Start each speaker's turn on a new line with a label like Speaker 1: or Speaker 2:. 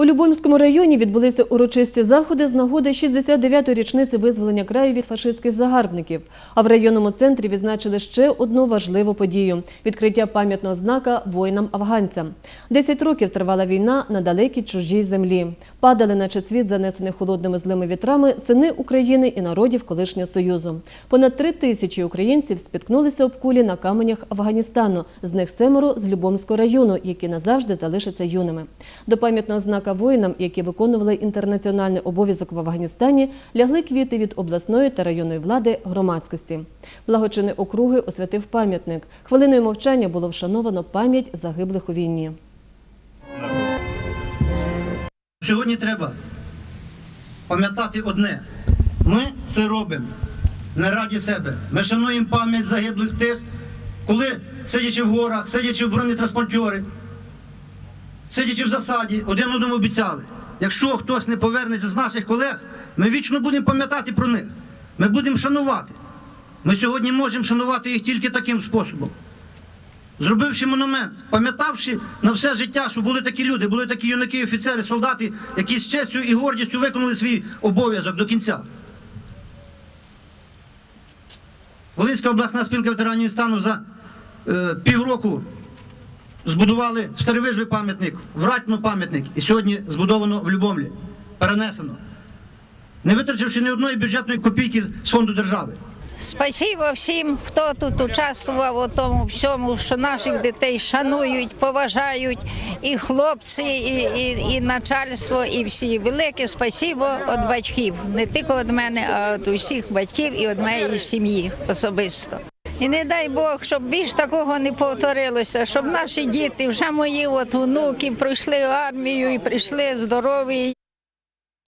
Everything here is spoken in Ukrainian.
Speaker 1: У Любомському районі відбулися урочисті заходи з нагоди 69-ї річниці визволення краю від фашистських загарбників. А в районному центрі відзначили ще одну важливу подію – відкриття пам'ятного знака воїнам-афганцям. Десять років тривала війна на далекій чужій землі. Падали, наче світ, занесений холодними злими вітрами, сини України і народів колишнього Союзу. Понад три тисячі українців спіткнулися об кулі на каменях Афганістану, з них семеро з Любомського району, які назавжди залишаться юними. До пам'ятного знака воїнам, які виконували інтернаціональний обов'язок в Афганістані, лягли квіти від обласної та районної влади громадськості. Благочини округи освятив пам'ятник. Хвилиною мовчання було вшановано пам'ять загиблих у війні.
Speaker 2: Сьогодні треба пам'ятати одне: ми це робимо не раді себе. Ми шануємо пам'ять загиблих тих, коли, сидячи в горах, сидячи в бронетранспортері, сидячи в засаді, один одному обіцяли. Якщо хтось не повернеться з наших колег, ми вічно будемо пам'ятати про них. Ми будемо шанувати. Ми сьогодні можемо шанувати їх тільки таким способом. Зробивши монумент, пам'ятавши на все життя, що були такі люди, були такі юнаки, офіцери, солдати, які з честю і гордістю виконали свій обов'язок до кінця. Волинська обласна спілка ветеранів стану за е, півроку збудували в Старовижві пам'ятник, в Ратьно пам'ятник, і сьогодні збудовано в Любомлі, перенесено, не витративши ні одної бюджетної копійки з фонду держави.
Speaker 3: Спасибо всім, хто тут участвував у тому всьому, що наших дітей шанують, поважають, і хлопці, і, і, і начальство, і всі. Велике спасибо від батьків, не тільки від мене, а від усіх батьків і від моєї сім'ї особисто. І не дай Бог, щоб більш такого не повторилося, щоб наші діти, вже мої от внуки, пройшли армію і прийшли здорові.